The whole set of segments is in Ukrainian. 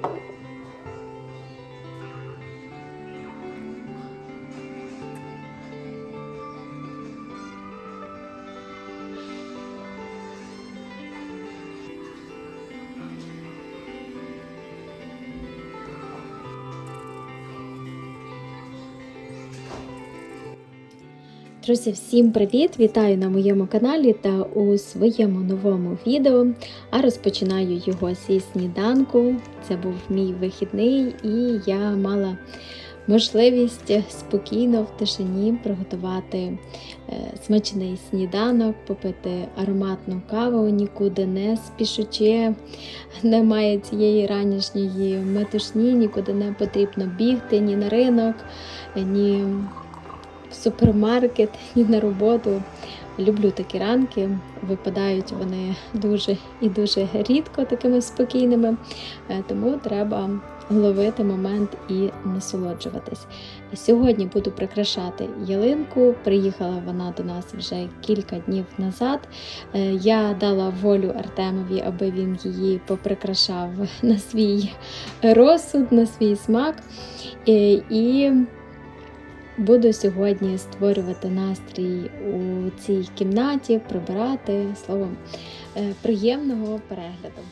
thank you Друзі, всім привіт! Вітаю на моєму каналі та у своєму новому відео. А розпочинаю його зі сніданку. Це був мій вихідний, і я мала можливість спокійно в тишині приготувати е, смачний сніданок, попити ароматну каву, нікуди не спішучи. Немає цієї ранішньої метушні, нікуди не потрібно бігти ні на ринок, ні в супермаркет і на роботу. Люблю такі ранки. Випадають вони дуже і дуже рідко такими спокійними, Е, тому треба ловити момент і насолоджуватись. Сьогодні буду прикрашати ялинку. Приїхала вона до нас вже кілька днів назад. Е, Я дала волю Артемові, аби він її поприкрашав на свій розсуд, на свій смак. Е, І Буду сьогодні створювати настрій у цій кімнаті, прибирати словом е, приємного перегляду.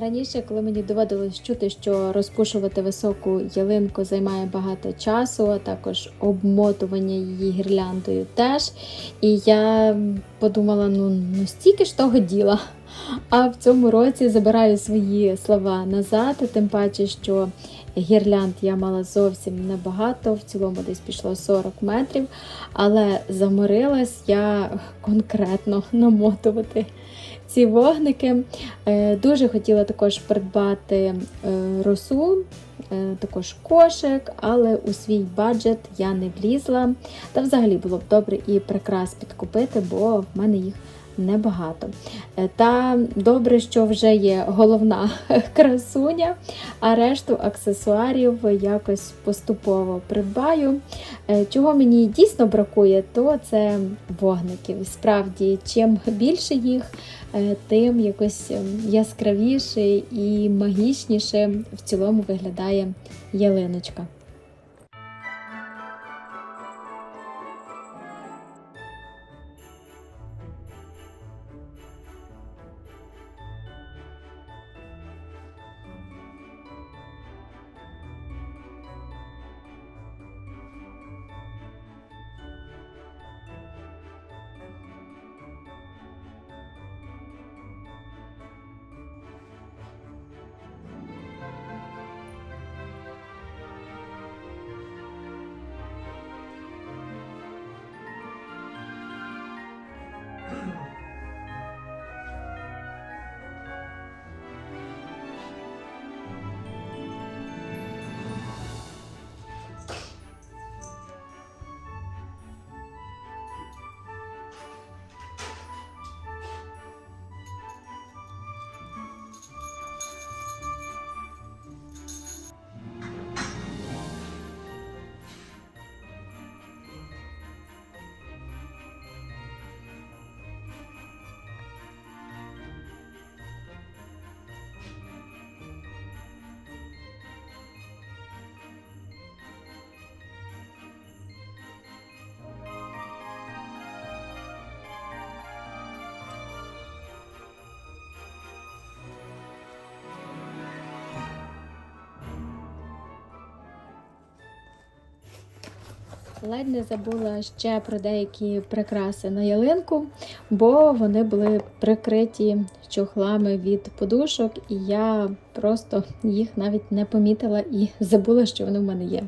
Раніше, коли мені доводилось чути, що розпушувати високу ялинку займає багато часу, а також обмотування її гірляндою теж. І я подумала: ну, ну стільки ж того діла. А в цьому році забираю свої слова назад, тим паче, що гірлянд я мала зовсім небагато, в цілому десь пішло 40 метрів, але заморилась я конкретно намотувати ці вогники. Е, Дуже хотіла також придбати е, росу, е, також кошик, але у свій баджет я не влізла. Та взагалі було б добре і прикрас підкупити, бо в мене їх небагато. Е, Та добре, що вже є головна красуня, а решту аксесуарів якось поступово придбаю. Е, Чого мені дійсно бракує, то це вогників. Справді, чим більше їх, е, тим якось ем, яскравіше і магічніше в цілому виглядає ялиночка. Ледь не забула ще про деякі прикраси на ялинку, бо вони були прикриті чохлами від подушок, і я просто їх навіть не помітила і забула, що вони в мене є.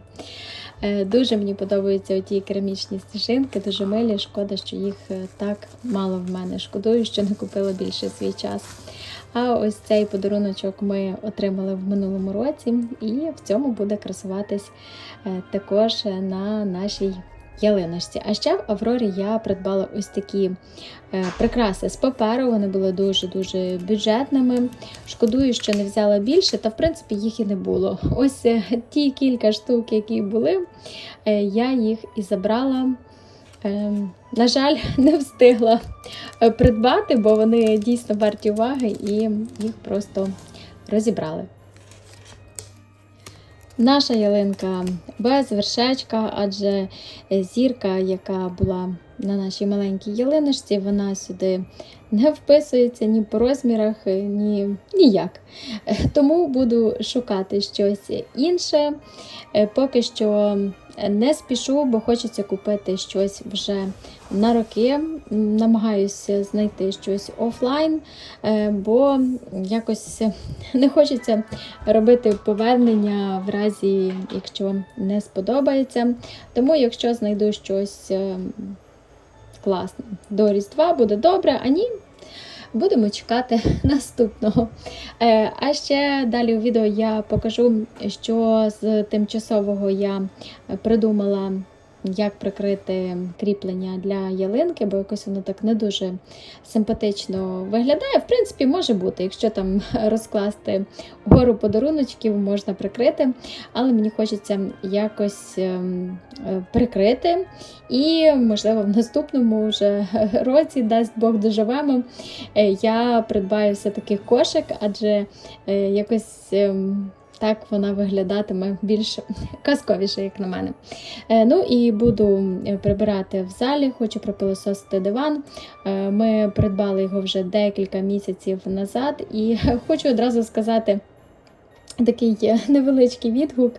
Е, Дуже мені подобаються оті керамічні сніжинки, дуже милі. Шкода, що їх е, так мало в мене. Шкодую, що не купила більше свій час. А ось цей подаруночок ми отримали в минулому році, і в цьому буде красуватись е, також на нашій ялиночці. А ще в Аврорі я придбала ось такі е, прикраси з паперу. Вони були дуже-дуже бюджетними. Шкодую, що не взяла більше, та в принципі їх і не було. Ось е, ті кілька штук, які були, я їх і забрала. Е, На жаль, не встигла е, придбати, бо вони дійсно варті уваги і їх просто розібрали. Наша ялинка без вершечка, адже зірка, яка була на нашій маленькій ялиночці, вона сюди не вписується ні по розмірах, е, ні ніяк. Е, Тому буду шукати щось інше. Поки що не спішу, бо хочеться купити щось вже на роки. Намагаюся знайти щось офлайн, е, бо якось не хочеться робити повернення в разі, якщо не сподобається. Тому, якщо знайду щось е, класне до Різдва, буде добре, а ні. Будемо чекати наступного. Е, А ще далі у відео я покажу, що з тимчасового я придумала, як прикрити кріплення для ялинки, бо якось воно так не дуже симпатично виглядає. В принципі, може бути, якщо там розкласти гору подаруночків, можна прикрити, але мені хочеться якось ем, е, прикрити. І, можливо, в наступному вже році, дасть Бог доживемо, е, я придбаю все-таки кошик, адже е, якось. Так вона виглядатиме більш казковіше, як на мене. Е, Ну і буду е, прибирати в залі, хочу пропилососити диван. Е, Ми придбали його вже декілька місяців назад, і хочу одразу сказати. Такий є невеличкий відгук.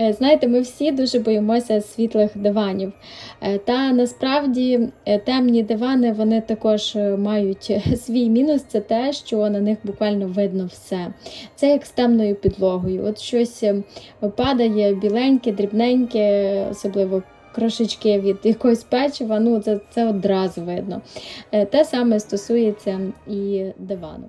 Е, Знаєте, ми всі дуже боїмося світлих диванів. Е, Та насправді е, темні дивани вони також мають свій мінус. Це те, що на них буквально видно все. Це як з темною підлогою. От щось падає біленьке, дрібненьке, особливо. Крошечки від якогось печива, ну це, це одразу видно. Те саме стосується і дивану.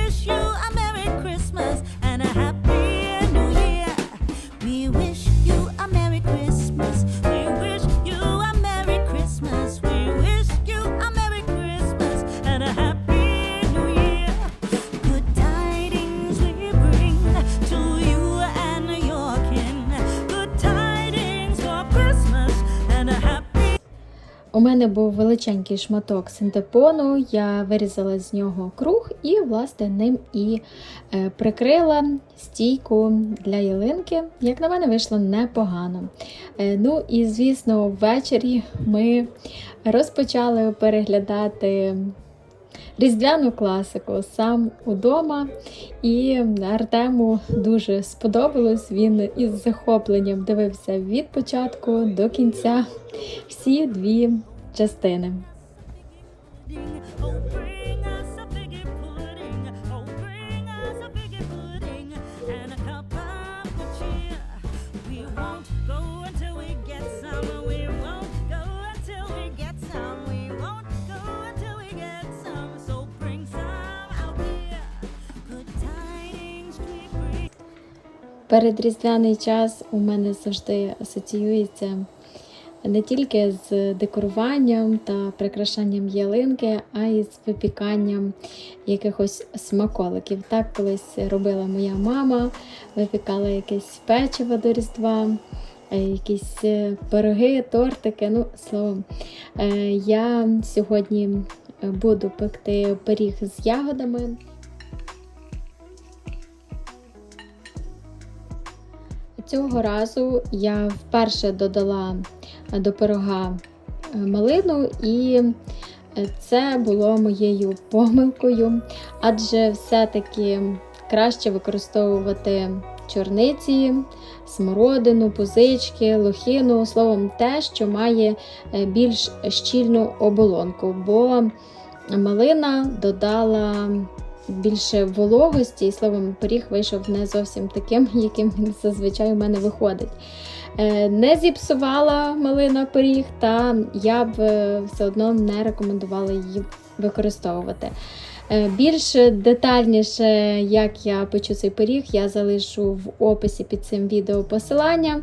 мене був величенький шматок синтепону, я вирізала з нього круг і, власне, ним і е, прикрила стійку для ялинки. Як на мене, вийшло непогано. Е, ну і, звісно, ввечері ми розпочали переглядати. Різдвяну класику сам удома, і Артему дуже сподобалось. Він із захопленням дивився від початку до кінця всі дві частини. Oh. Oh. Передріздвяний час у мене завжди асоціюється не тільки з декоруванням та прикрашанням ялинки, а й з випіканням якихось смаколиків. Так колись робила моя мама, випікала якесь печиво до Різдва. е, Якісь е, пироги, тортики. Ну, словом, е, я сьогодні буду пекти пиріг з ягодами. Цього разу я вперше додала до пирога е, малину, і е, це було моєю помилкою, адже все-таки краще використовувати чорниці, смородину, позички, лохину, словом, те, що має е, більш щільну оболонку, бо малина додала більше вологості, і словом, пиріг вийшов не зовсім таким, яким він зазвичай у мене виходить. Е, Не зіпсувала малина пиріг, та я б е, все одно не рекомендувала її використовувати. Е, Більш детальніше, як я печу цей пиріг, я залишу в описі під цим відео посилання.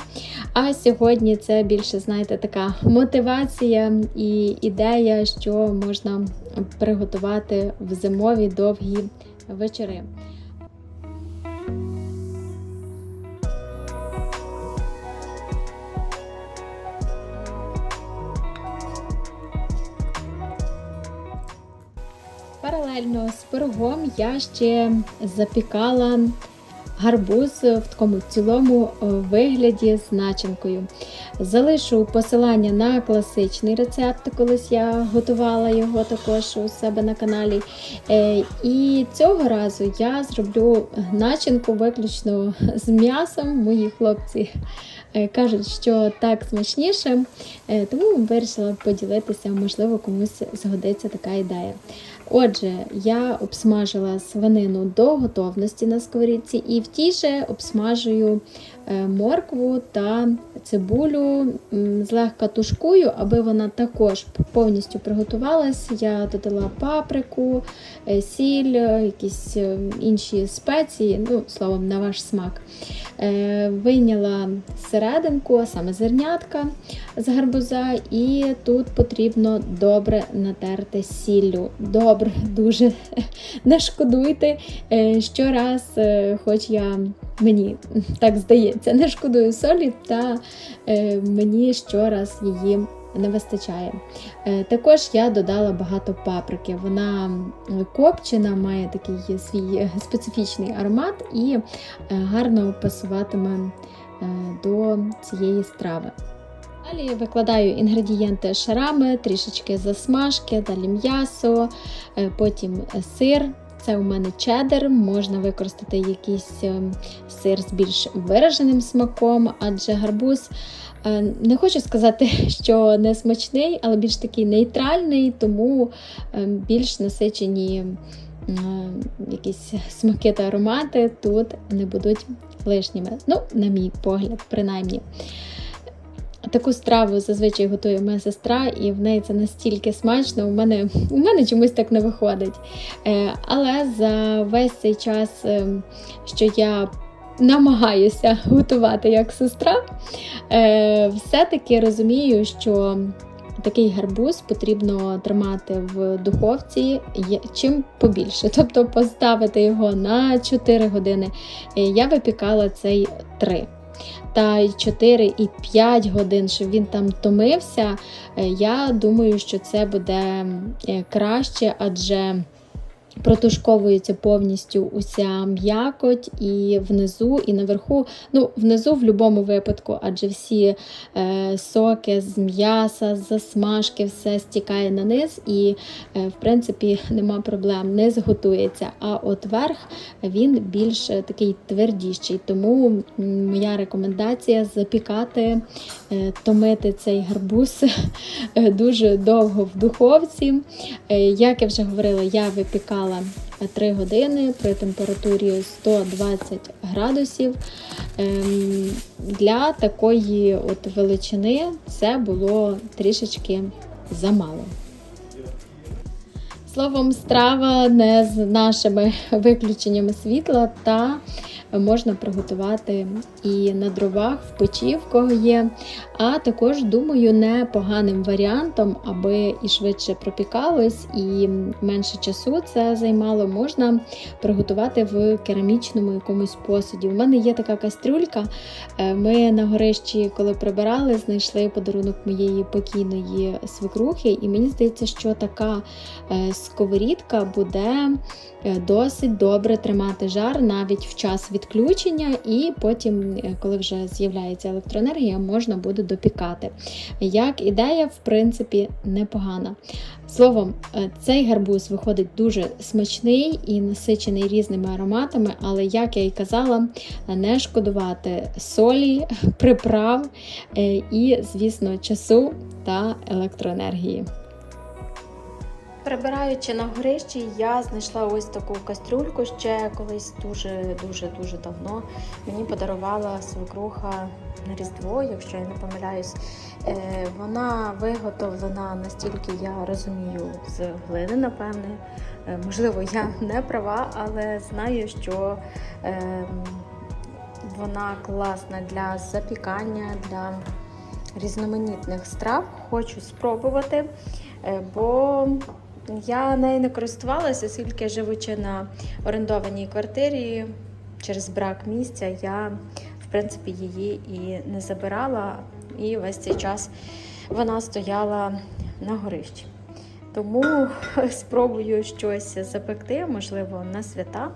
А сьогодні це більше, знаєте, така мотивація і ідея, що можна приготувати в зимові довгі вечори. Паралельно з пирогом я ще запікала гарбуз в такому цілому е, вигляді з начинкою. Залишу посилання на класичний рецепт, колись я готувала його також у себе на каналі. Е, І цього разу я зроблю начинку виключно з м'ясом. Мої хлопці е, кажуть, що так смачніше, тому вирішила поділитися, можливо, комусь згодиться така ідея. Отже, я обсмажила свинину до готовності на сковорідці і в тій же обсмажую моркву та цибулю злегка тушкую, аби вона також повністю приготувалась. Я додала паприку, е, сіль, е, якісь е, інші спеції, ну, словом, на ваш смак. Е, Вийняла серединку, а саме зернятка з гарбуза, і тут потрібно добре натерти сіллю. Добре, дуже не шкодуйте. Е, Щораз, е, хоч я мені так здається, не шкодую солі, та е, мені щораз її не вистачає. Е, Також я додала багато паприки. Вона копчена, має такий свій е, специфічний аромат і е, гарно пасуватиме е, до цієї страви. Далі викладаю інгредієнти шарами, трішечки засмажки, далі м'ясо, е, потім сир. Це у мене чеддер, можна використати якийсь е, сир з більш вираженим смаком, адже гарбуз е, не хочу сказати, що не смачний, але більш такий нейтральний, тому е, більш насичені якісь смаки та аромати тут не будуть лишніми. Ну, на мій погляд, принаймні. Таку страву зазвичай готує моя сестра, і в неї це настільки смачно. У мене, у мене чомусь так не виходить. Е, але за весь цей час, е, що я намагаюся готувати як сестра, е, все-таки розумію, що такий гарбуз потрібно тримати в духовці чим побільше. Тобто поставити його на 4 години. Я випікала цей 3 та й 4 і 5 годин, щоб він там томився, е, я думаю, що це буде е, краще, адже протушковується повністю уся м'якоть і внизу, і наверху. Ну, внизу в будь-якому випадку, адже всі е, соки з м'яса, з засмажки, все стікає на низ, і, е, в принципі, нема проблем, низ готується. А от верх він більш такий твердіший. Тому моя рекомендація запікати, е, томити цей гарбуз е, дуже довго в духовці. Е, Як я вже говорила, я випікала 3 години при температурі 120 градусів. Ем, Для такої от величини це було трішечки замало. Словом, страва не з нашими виключеннями світла, та можна приготувати і на дровах, в печі, в кого є. А також, думаю, непоганим варіантом, аби і швидше пропікалось, і менше часу це займало, можна приготувати в керамічному якомусь посуді. У мене є така кастрюлька. Е, Ми на горищі, коли прибирали, знайшли подарунок моєї покійної свекрухи, і мені здається, що така е, сковорідка буде е, досить добре тримати жар навіть в час відключення, і потім, е, коли вже з'являється електроенергія, можна буде допікати. Як ідея, в принципі, непогана. Словом, е, цей гарбуз виходить дуже смачний і насичений різними ароматами, але, як я і казала, не шкодувати солі, приправ і, звісно, часу та електроенергії. Прибираючи на горищі, я знайшла ось таку кастрюльку ще колись дуже дуже дуже давно. Мені подарувала свекруха на Різдво, якщо я не помиляюсь. Е, Вона виготовлена настільки я розумію з глини, напевне. Е, Можливо, я не права, але знаю, що е, вона класна для запікання, для різноманітних страв. Хочу спробувати, е, бо я нею не користувалася, оскільки живучи на орендованій квартирі через брак місця, я в принципі її і не забирала, і весь цей час вона стояла на горищі. Тому спробую щось запекти, можливо, на свята,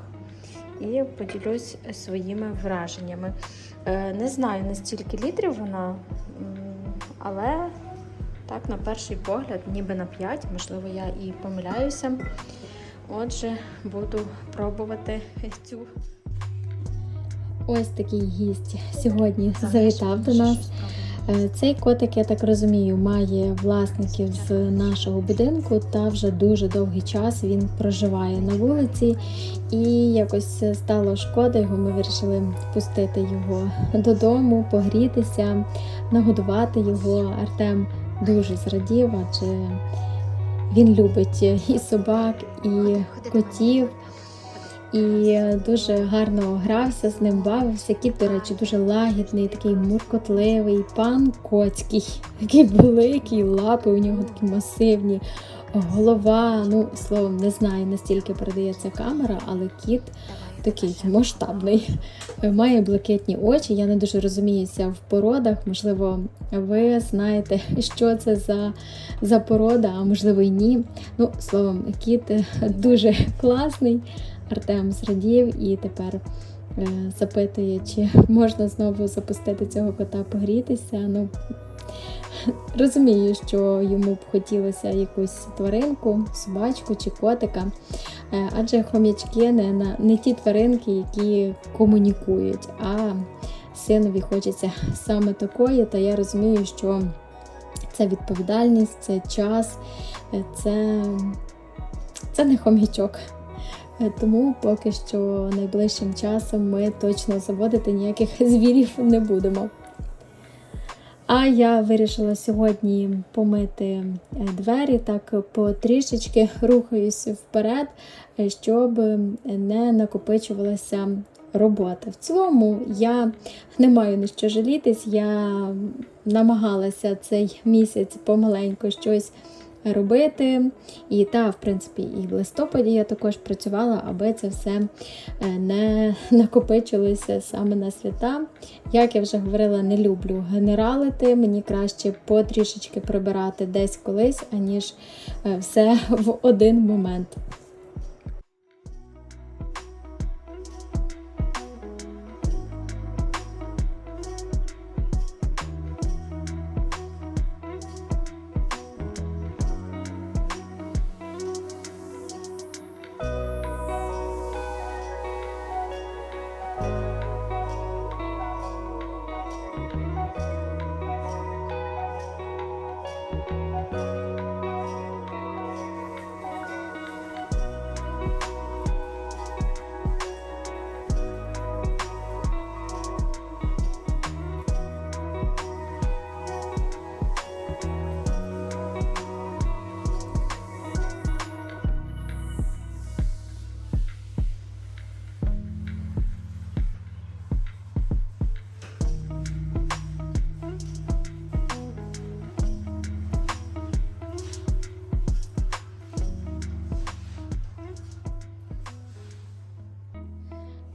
і поділюсь своїми враженнями. Е, Не знаю, на стільки літрів вона, але так, на перший погляд, ніби на 5, можливо, я і помиляюся. Отже, буду пробувати цю. Ось такий гість сьогодні завітав до нас. Е, Цей котик, я так розумію, має власників з нашого будинку та вже дуже довгий час він проживає на вулиці. І якось стало шкода його. Ми вирішили впустити його додому, погрітися, нагодувати його. Артем дуже зрадів, адже він любить і собак, і котів. І дуже гарно грався з ним, бавився. Кіт, до речі, дуже лагідний, такий муркотливий, пан Коцький, такий великий, лапи у нього такі масивні, голова. Ну, словом, не знаю, настільки передається камера, але кіт такий масштабний. Має блакитні очі. Я не дуже розуміюся в породах. Можливо, ви знаєте, що це за, за порода, а можливо й ні. Ну, словом, кіт дуже класний. Артем зрадів і тепер е, запитує, чи можна знову запустити цього кота погрітися. Ну, розумію, що йому б хотілося якусь тваринку, собачку чи котика. Е, адже хом'ячки не, не ті тваринки, які комунікують, а синові хочеться саме такої. Та я розумію, що це відповідальність, це час, е, це, це не хом'ячок. Е, Тому поки що найближчим часом ми точно заводити ніяких звірів не будемо. А я вирішила сьогодні помити е, двері, так потрішечки рухаюсь вперед, е, щоб не накопичувалася робота. В цілому я не маю на що жалітись, я намагалася цей місяць помаленьку щось робити. І та, в принципі, і в листопаді я також працювала, аби це все е, не накопичилося саме на свята. Як я вже говорила, не люблю генералити. Мені краще потрішечки прибирати десь колись, аніж е, все в один момент.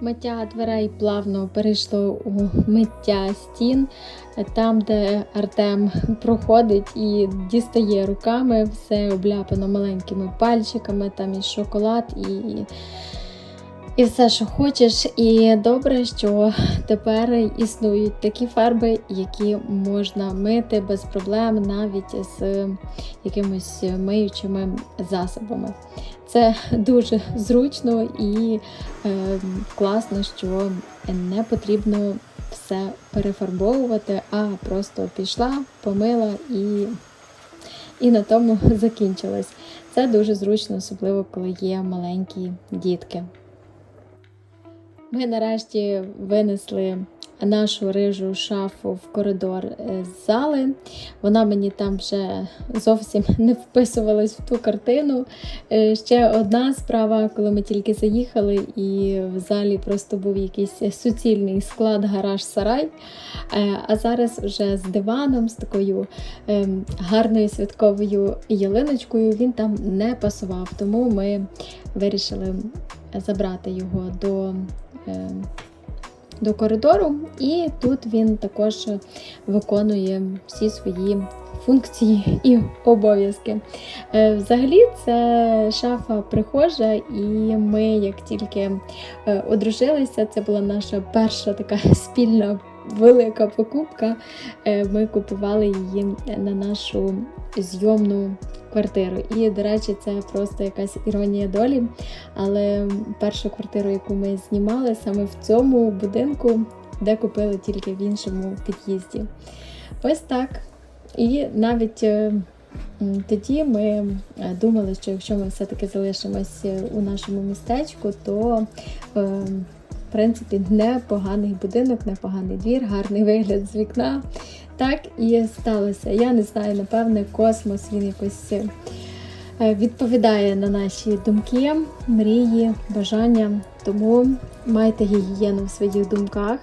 Миття дверей плавно перейшло у миття стін. Там, де Артем проходить і дістає руками, все обляпано маленькими пальчиками, там і шоколад, і, і все, що хочеш. І добре, що тепер існують такі фарби, які можна мити без проблем, навіть з якимись миючими засобами. Це дуже зручно і е, класно, що не потрібно все перефарбовувати, а просто пішла, помила і, і на тому закінчилось. Це дуже зручно, особливо коли є маленькі дітки. Ми нарешті винесли нашу рижу шафу в коридор е, з зали. Вона мені там вже зовсім не вписувалась в ту картину. Е, Ще одна справа, коли ми тільки заїхали, і в залі просто був якийсь суцільний склад, гараж, сарай. Е, А зараз вже з диваном, з такою ем, гарною святковою ялиночкою він там не пасував. Тому ми вирішили забрати його до. Ем, до коридору, і тут він також виконує всі свої функції і обов'язки. Е, Взагалі, це шафа прихожа, і ми, як тільки е, одружилися, це була наша перша така спільна велика покупка. Е, Ми купували її на нашу зйомну квартиру. І, до речі, це просто якась іронія долі. Але першу квартиру, яку ми знімали, саме в цьому будинку, де купили тільки в іншому під'їзді. Ось так. І навіть е, тоді ми е, думали, що якщо ми все-таки залишимось е, у нашому містечку, то в принципі непоганий будинок, непоганий двір, гарний вигляд з вікна. Так і сталося. Я не знаю, напевне, космос він якось е, відповідає на наші думки, мрії, бажання. Тому майте гігієну в своїх думках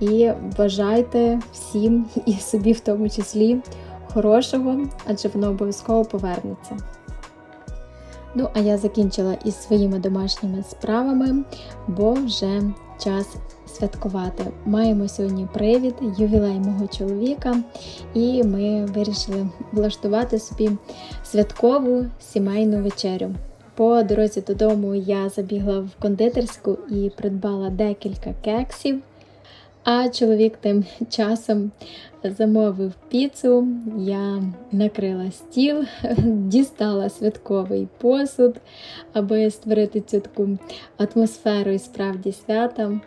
і бажайте всім і собі в тому числі хорошого, адже воно обов'язково повернеться. Ну, а я закінчила із своїми домашніми справами, бо вже час святкувати. Маємо сьогодні привід, ювілей мого чоловіка, і ми вирішили влаштувати собі святкову сімейну вечерю. По дорозі додому я забігла в кондитерську і придбала декілька кексів. А чоловік тим часом замовив піцу, я накрила стіл, дістала святковий посуд, аби створити цю таку атмосферу і справді свята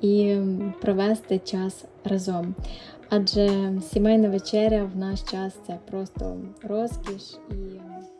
і провести час разом. Адже сімейна вечеря в наш час це просто розкіш і.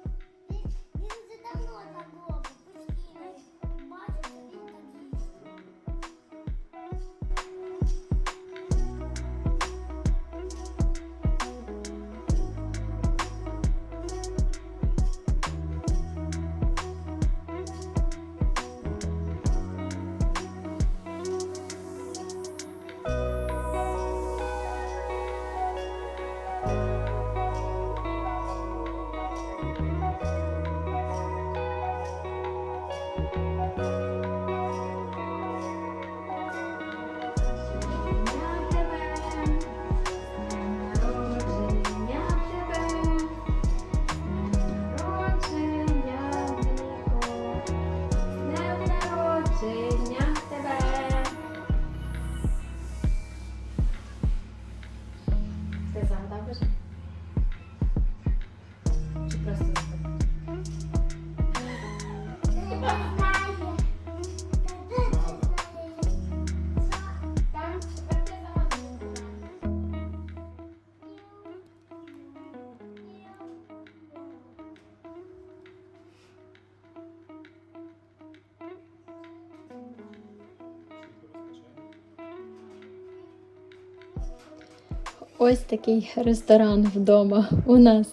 Ось такий ресторан вдома у нас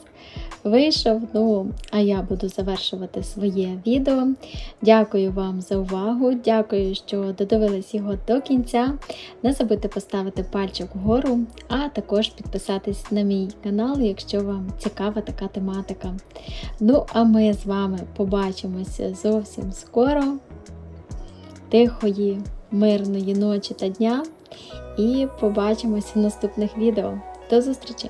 вийшов. Ну, а я буду завершувати своє відео. Дякую вам за увагу. Дякую, що додивились його до кінця. Не забудьте поставити пальчик вгору, а також підписатись на мій канал, якщо вам цікава така тематика. Ну, а ми з вами побачимося зовсім скоро. Тихої, мирної ночі та дня. І побачимося в наступних відео. До зустрічі!